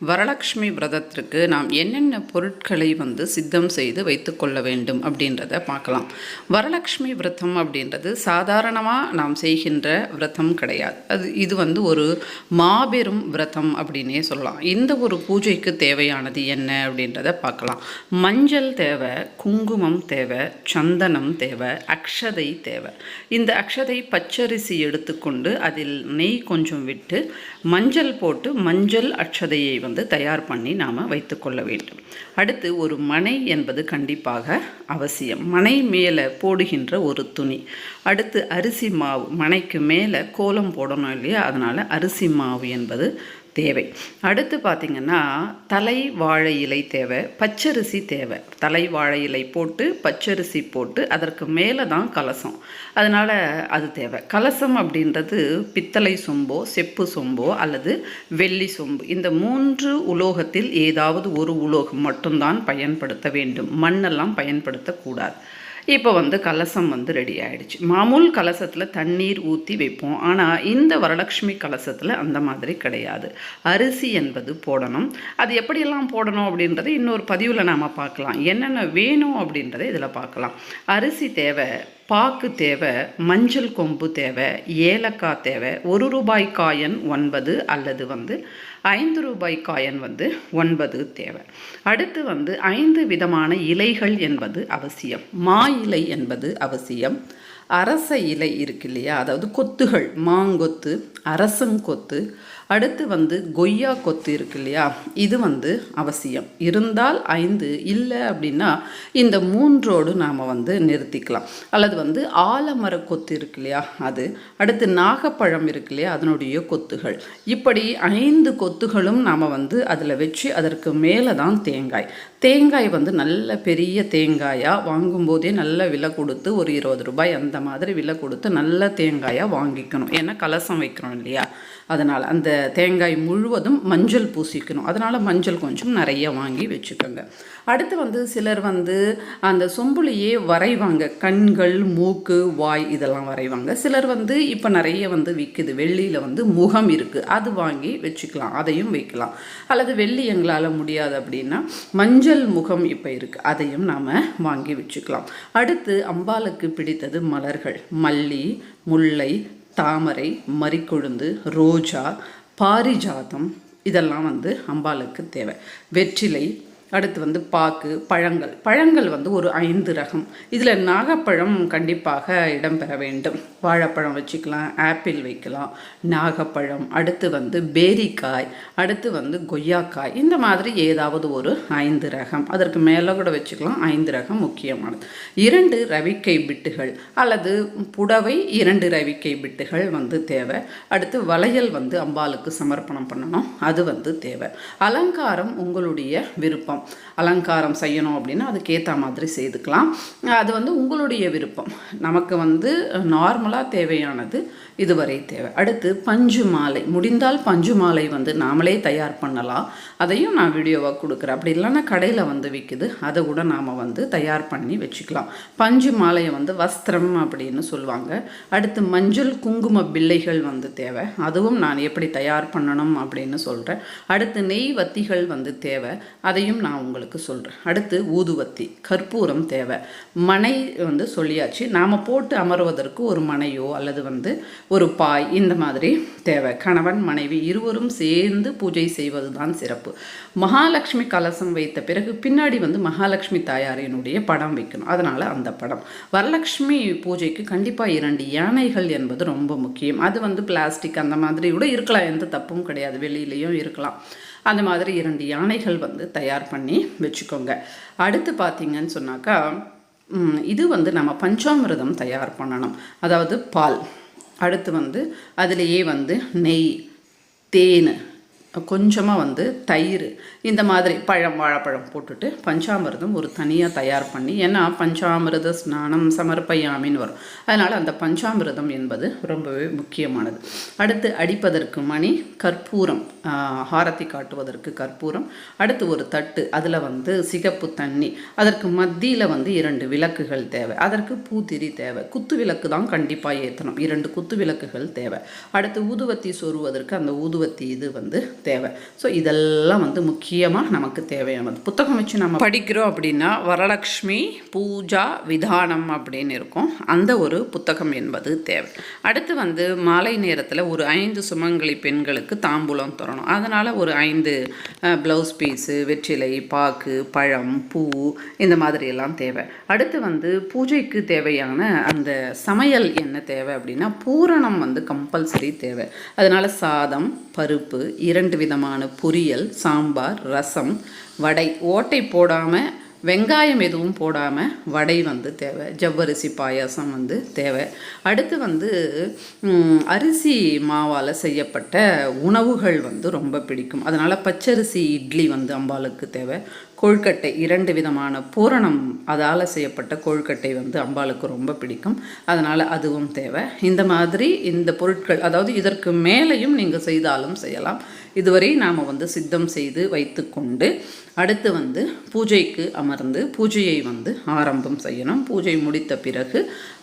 வரலக்ஷ்மி விரதத்திற்கு நாம் என்னென்ன பொருட்களை வந்து சித்தம் செய்து வைத்துக்கொள்ள வேண்டும் அப்படின்றத பார்க்கலாம். வரலட்சுமி விரதம் அப்படின்றது சாதாரணமாக நாம் செய்கின்ற விரதம் கிடையாது. அது இது வந்து ஒரு மாபெரும் விரதம் அப்படின்னே சொல்லலாம். இந்த ஒரு பூஜைக்கு தேவையானது என்ன அப்படின்றத பார்க்கலாம். மஞ்சள் தேவை குங்குமம் தேவை சந்தனம் தேவை அக்ஷதை தேவை. இந்த அக்ஷதை பச்சரிசி எடுத்துக்கொண்டு அதில் நெய் கொஞ்சம் விட்டு மஞ்சள் போட்டு மஞ்சள் அக்ஷதையை வந்து தயார் பண்ணி நாம் வைத்துக்கொள்ள வேண்டும். அடுத்து ஒரு மனை என்பது கண்டிப்பாக அவசியம். மனை மேலே போடுகின்ற ஒரு துணி. அடுத்து அரிசி மாவு. மனைக்கு மேலே கோலம் போடணும் இல்லையா? அதனால் அரிசி மாவு என்பது தேவை. அடுத்து பார்த்திங்கன்னா தலை வாழை இலை தேவை பச்சரிசி தேவை. தலை வாழை இலை போட்டு பச்சரிசி போட்டு அதற்கு மேலே தான் கலசம். அதனால் அது தேவை. கலசம் அப்படின்றது பித்தளை சொம்போ செப்பு சொம்போ அல்லது வெள்ளி சொம்பு. இந்த மூன்று உலோகத்தில் ஏதாவது ஒரு உலோகம் மட்டும்தான் பயன்படுத்த வேண்டும். மண்ணெல்லாம் பயன்படுத்தக்கூடாது. இப்போ வந்து கலசம் வந்து ரெடி ஆகிடுச்சு மாமூல் கலசத்தில் தண்ணீர் ஊற்றி வைப்போம். ஆனால் இந்த வரலட்சுமி கலசத்தில் அந்த மாதிரி கிடையாது. அரிசி என்பது போடணும். அது எப்படியெல்லாம் போடணும் அப்படின்றத இன்னொரு பதிவில் நாம் பார்க்கலாம். என்னென்ன வேணும் அப்படின்றத இதில் பார்க்கலாம். அரிசி தேவை. பாக்கு தேவை மஞ்சள் கொம்பு தேவை ஏலக்காய் தேவை ஒரு ரூபாய் காயன் ஒன்பது அல்லது வந்து ஐந்து ரூபாய் காயன் வந்து ஒன்பது தேவை. அடுத்து வந்து ஐந்து விதமான இலைகள் என்பது அவசியம். மா இலை என்பது அவசியம். அரச இலை இருக்கு இல்லையா? அதாவது கொத்துகள் மாங்கொத்து அரசங்கொத்து அடுத்து வந்து கொய்யா கொத்து இருக்கு இல்லையா? இது வந்து அவசியம். இருந்தால் ஐந்து இல்லை அப்படின்னா இந்த மூன்றோடு நாம் வந்து நிறுத்திக்கலாம். அல்லது வந்து ஆலமர கொத்து இருக்கு இல்லையா? அது. அடுத்து நாகப்பழம் இருக்கு இல்லையா? அதனுடைய கொத்துகள். இப்படி ஐந்து கொத்துகளும் நாம் வந்து அதில் வச்சு அதற்கு மேலே தான் தேங்காய். தேங்காய் வந்து நல்ல பெரிய தேங்காயாக வாங்கும்போதே நல்ல விலை கொடுத்து ஒரு இருபது ரூபாய் அந்த மாதிரி விலை கொடுத்து நல்ல தேங்காயாக வாங்கிக்கணும். ஏன்னா கலசம் வைக்கணும் இல்லையா? அதனால் அந்த தேங்காய் முழுவதும் மஞ்சள் பூசிக்கணும். அதனால் மஞ்சள் கொஞ்சம் நிறைய வாங்கி வச்சுக்கோங்க. அடுத்து வந்து சிலர் வந்து அந்த சொம்புலையே வரைவாங்க. கண்கள் மூக்கு வாய் இதெல்லாம் வரைவாங்க. சிலர் வந்து இப்போ நிறைய வந்து விற்குது வெள்ளியில் வந்து முகம் இருக்குது அது வாங்கி வச்சுக்கலாம். அதையும் வைக்கலாம். அல்லது வெள்ளி எங்களால் முடியாது அப்படின்னா மஞ்சள் முகம் இப்போ இருக்குது அதையும் நாம் வாங்கி வச்சுக்கலாம். அடுத்து அம்பாளுக்கு பிடித்தது மலர்கள். மல்லி முல்லை தாமரை மறிக்கொழுந்து ரோஜா பாரிஜாதம் இதெல்லாம் வந்து அம்பாளுக்கு தேவை. வெற்றிலை அடுத்து வந்து பாக்கு பழங்கள். பழங்கள் வந்து ஒரு ஐந்து ரகம். இதில் நாகப்பழம் கண்டிப்பாக இடம்பெற வேண்டும். வாழைப்பழம் வச்சுக்கலாம் ஆப்பிள் வைக்கலாம் நாகப்பழம் அடுத்து வந்து பேரிக்காய் அடுத்து வந்து கொய்யாக்காய் இந்த மாதிரி ஏதாவது ஒரு ஐந்து ரகம். அதற்கு மேலே கூட வச்சுக்கலாம் ஐந்து ரகம் முக்கியமானது. இரண்டு ரவிக்கை பிட்டுகள் அல்லது புடவை இரண்டு ரவிக்கை பிட்டுகள் வந்து தேவை. அடுத்து வளையல் வந்து அம்பாளுக்கு சமர்ப்பணம் பண்ணணும். அது வந்து தேவை. அலங்காரம் உங்களுடைய விருப்பம். அலங்காரம் செய்யணும் அப்படின்னா அதுக்கேற்ற மாதிரி செய்துக்கலாம். அது வந்து உங்களுடைய விருப்பம். நமக்கு வந்து நார்மலாக தேவையானது இதுவரை தேவை. அடுத்து பஞ்சு மாலை. முடிந்தால் பஞ்சு மாலை வந்து நாமளே தயார் பண்ணலாம். அதையும் நான் வீடியோவாக கொடுக்குறேன். அப்படி இல்லைன்னா கடையில் வந்து விற்குது அதை கூட நாம் வந்து தயார் பண்ணி வச்சுக்கலாம். பஞ்சு மாலையை வந்து வஸ்திரம் அப்படின்னு சொல்லுவாங்க. அடுத்து மஞ்சள் குங்கும பிள்ளைகள் வந்து தேவை. அதுவும் நான் எப்படி தயார் பண்ணணும் அப்படின்னு சொல்கிறேன் அடுத்து நெய் வத்திகள் வந்து தேவை. அதையும் நான் உங்களுக்கு சொல்கிறேன் அடுத்து ஊதுவத்தி கற்பூரம் தேவை. மனை வந்து சொல்லியாச்சு. நாம் போட்டு அமர்வதற்கு ஒரு மனையோ அல்லது வந்து ஒரு பாய் இந்த மாதிரி தேவை. கணவன் மனைவி இருவரும் சேர்ந்து பூஜை செய்வது தான் சிறப்பு. மகாலட்சுமி கலசம் வைத்த பிறகு பின்னாடி வந்து மகாலட்சுமி தாயாரினுடைய படம் வைக்கணும். அதனால் அந்த படம். வரலட்சுமி பூஜைக்கு கண்டிப்பாக இரண்டு யானைகள் என்பது ரொம்ப முக்கியம். அது வந்து பிளாஸ்டிக் அந்த மாதிரி கூட இருக்கலாம். எந்த தப்பும் கிடையாது. வெளியிலையும் இருக்கலாம். அந்த மாதிரி இரண்டு யானைகள் வந்து தயார் பண்ணி வச்சுக்கோங்க. அடுத்து பார்த்தீங்கன்னு சொன்னாக்கா இது வந்து நம்ம பஞ்சாமிரதம் தயார் பண்ணணும். அதாவது பால். அடுத்து வந்து அதிலேயே வந்து நெய் தேன் கொஞ்சமாக வந்து தயிர் இந்த மாதிரி பழம் வாழைப்பழம் போட்டுட்டு பஞ்சாமிர்தம் ஒரு தனியாக தயார் பண்ணி ஏன்னா பஞ்சாமிரத ஸ்நானம் சமர்ப்பயாமின்னு வரும். அதனால் அந்த பஞ்சாமிரதம் என்பது ரொம்பவே முக்கியமானது. அடுத்து அடிப்பதற்கு மணி கற்பூரம் ஆரத்தி ஹாரத்தி காட்டுவதற்கு கற்பூரம். அடுத்து ஒரு தட்டு அதில் வந்து சிகப்பு தண்ணி. அதற்கு மத்தியில் வந்து இரண்டு விளக்குகள் தேவை. அதற்கு பூத்திரி தேவை. குத்து விளக்கு தான் கண்டிப்பாக ஏற்றணும் இரண்டு குத்து விளக்குகள் தேவை. அடுத்து ஊதுவத்தி சொருவதற்கு அந்த ஊதுவத்தி இது வந்து தேவை. ஸோ இதெல்லாம் வந்து முக்கியமாக நமக்கு தேவையானது. புத்தகம் வச்சு நம்ம படிக்கிறோம் அப்படின்னா வரலக்ஷ்மி பூஜா விதானம் அப்படின்னு இருக்கும். அந்த ஒரு புத்தகம் என்பது தேவை. அடுத்து வந்து மாலை நேரத்தில் ஒரு ஐந்து சுமங்கலி பெண்களுக்கு தாம்பூலம் தரணும். அதனால் ஒரு ஐந்து ப்ளவுஸ் பீஸு வெற்றிலை பாக்கு பழம் பூ இந்த மாதிரி எல்லாம் தேவை. அடுத்து வந்து பூஜைக்கு தேவையான அந்த சமையல் என்ன தேவை அப்படின்னா பூரணம் வந்து கம்பல்சரி தேவை. அதனால் சாதம் பருப்பு இரண்டு விதமான பொரியல் சாம்பார் ரசம் வடை. ஓட்டை போடாமல் வெங்காயம் எதுவும் போடாமல் வடை வந்து தேவை. ஜவ்வரிசி பாயாசம் வந்து தேவை. அடுத்து வந்து அரிசி மாவால் செய்யப்பட்ட உணவுகள் வந்து ரொம்ப பிடிக்கும். அதனால் பச்சரிசி இட்லி வந்து அம்பாளுக்கு தேவை. கொழுக்கட்டை இரண்டு விதமான பூரணம் அதால் செய்யப்பட்ட கொழுக்கட்டை வந்து அம்பாளுக்கு ரொம்ப பிடிக்கும். அதனால் அதுவும் தேவை. இந்த மாதிரி இந்த பொருட்கள் அதாவது இதற்கு மேலேயும் நீங்கள் செய்தாலும் செய்யலாம். இதுவரை நாம் வந்து சித்தம் செய்து வைத்துக்கொண்டு அடுத்து வந்து பூஜைக்கு அமர்ந்து பூஜையை வந்து ஆரம்பம் செய்யணும். பூஜை முடித்த பிறகு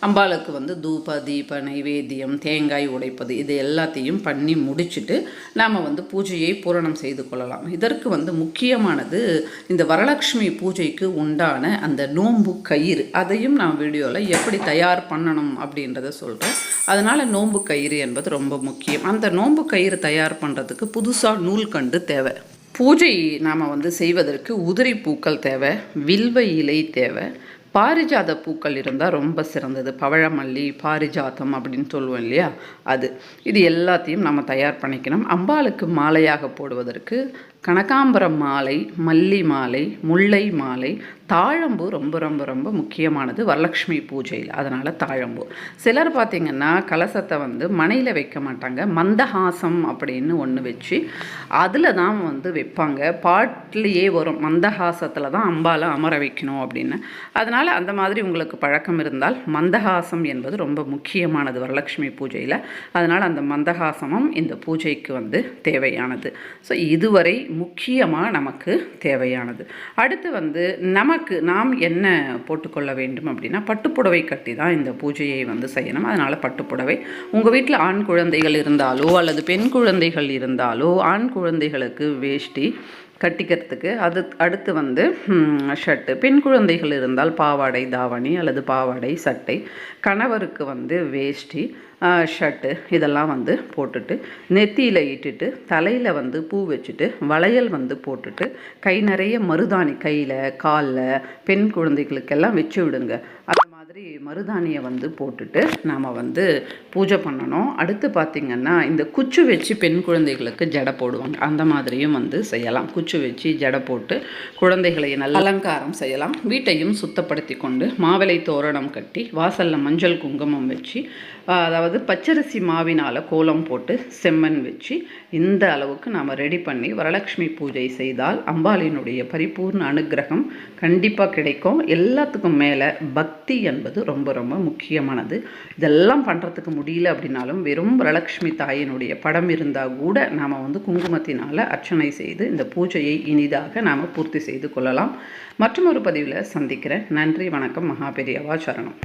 அம்பாளுக்கு வந்து தூப தீப நைவேத்தியம் தேங்காய் உடைப்பது இது எல்லாத்தையும் பண்ணி முடிச்சுட்டு நாம் வந்து பூஜையை பூரணம் செய்து கொள்ளலாம். இதற்கு வந்து முக்கியமானது இந்த வரலட்சுமி பூஜைக்கு உண்டான அந்த நோம்பு கயிறு அதையும் நான் வீடியோவில் எப்படி தயார் பண்ணணும் அப்படின்றத சொல்கிறேன் அதனால் நோம்பு கயிறு என்பது ரொம்ப முக்கியம். அந்த நோம்பு கயிறு தயார் பண்ணுறதுக்கு புதுசாக நூல்கண்டு தேவை. பூஜை நாம் வந்து செய்வதற்கு உதிரி பூக்கள் தேவை வில்வ இலை தேவை. பாரிஜாத பூக்கள் இருந்தால் ரொம்ப சிறந்தது. பவழமல்லி பாரிஜாதம் அப்படின்னு சொல்லுவோம் இல்லையா? அது. இது எல்லாத்தையும் நம்ம தயார் பண்ணிக்கணும். அம்பாளுக்கு மாலையாக போடுவதற்கு கனகாம்பரம் மாலை மல்லி மாலை முல்லை மாலை தாழம்பூ ரொம்ப ரொம்ப ரொம்ப முக்கியமானது வரலட்சுமி பூஜையில். அதனால் தாழம்பூ. சிலர் பார்த்திங்கன்னா கலசத்தை வந்து மனையில் வைக்க மாட்டாங்க. மந்தஹாசம் அப்படின்னு ஒன்று வச்சு அதில் தான் வந்து வைப்பாங்க. பாட்டிலேயே வரும். மந்தஹாசத்தில் தான் அம்பால அமர வைக்கணும் அப்படின்னு. அதனால் அந்த மாதிரி உங்களுக்கு பழக்கம் இருந்தால் மந்தஹாசம் என்பது ரொம்ப முக்கியமானது வரலட்சுமி பூஜையில். அதனால் அந்த மந்தஹாசமும் இந்த பூஜைக்கு வந்து தேவையானது. ஸோ இதுவரை முக்கியமாக நமக்கு தேவையானது. அடுத்து வந்து நமக்கு நாம் என்ன போட்டுக்கொள்ள வேண்டும் அப்படின்னா பட்டுப்புடவை கட்டி தான் இந்த பூஜையை வந்து செய்யணும். அதனால் பட்டுப்புடவை. உங்கள் வீட்டில் ஆண் குழந்தைகள் இருந்தாலோ அல்லது பெண் குழந்தைகள் இருந்தாலோ ஆண் குழந்தைகளுக்கு வேஷ்டி கட்டிக்கிறதுக்கு அது அடுத்து வந்து ஷர்ட்டு. பெண் குழந்தைகள் இருந்தால் பாவாடை தாவணி அல்லது பாவாடை சட்டை. கணவருக்கு வந்து வேஷ்டி. ஷர்ட்டு இதெல்லாம் வந்து போட்டுட்டு நெத்தியில் இட்டுட்டு தலையில் வந்து பூ வச்சுட்டு வளையல் வந்து போட்டுட்டு கை நிறைய மருதாணி கையில் காலில் பெண் குழந்தைகளுக்கெல்லாம் வச்சு விடுங்க. மாதிரி மருதாணியை வந்து போட்டுட்டு நாம் வந்து பூஜை பண்ணணும். அடுத்து பார்த்திங்கன்னா இந்த குச்சு வச்சு பெண் குழந்தைகளுக்கு ஜடை போடுவாங்க. அந்த மாதிரியும் வந்து செய்யலாம். குச்சு வச்சு ஜடை போட்டு குழந்தைகளை நல்ல அலங்காரம் செய்யலாம். வீட்டையும் சுத்தப்படுத்தி கொண்டு மாவிலை தோரணம் கட்டி வாசலில் மஞ்சள் குங்குமம் வச்சு அதாவது பச்சரிசி மாவினால் கோலம் போட்டு செம்மண் வச்சு இந்த அளவுக்கு நாம் ரெடி பண்ணி வரலட்சுமி பூஜை செய்தால் அம்பாளினுடைய பரிபூர்ண அனுக்கிரகம் கண்டிப்பாக கிடைக்கும். எல்லாத்துக்கும் மேலே பக்தி என்பது ரொம்ப ரொம்ப முக்கியமானது. இதெல்லாம் பண்ணுறதுக்கு முடியல அப்படின்னாலும் வெறும் வரலட்சுமி தாயினுடைய படம் இருந்தால் கூட நாம் வந்து குங்குமத்தினால் அர்ச்சனை செய்து இந்த பூஜையை இனிதாக நாம் பூர்த்தி செய்து கொள்ளலாம். மற்றும் ஒரு பதிவில் சந்திக்கிறேன். நன்றி வணக்கம். மகாபெரியவா சரணம்.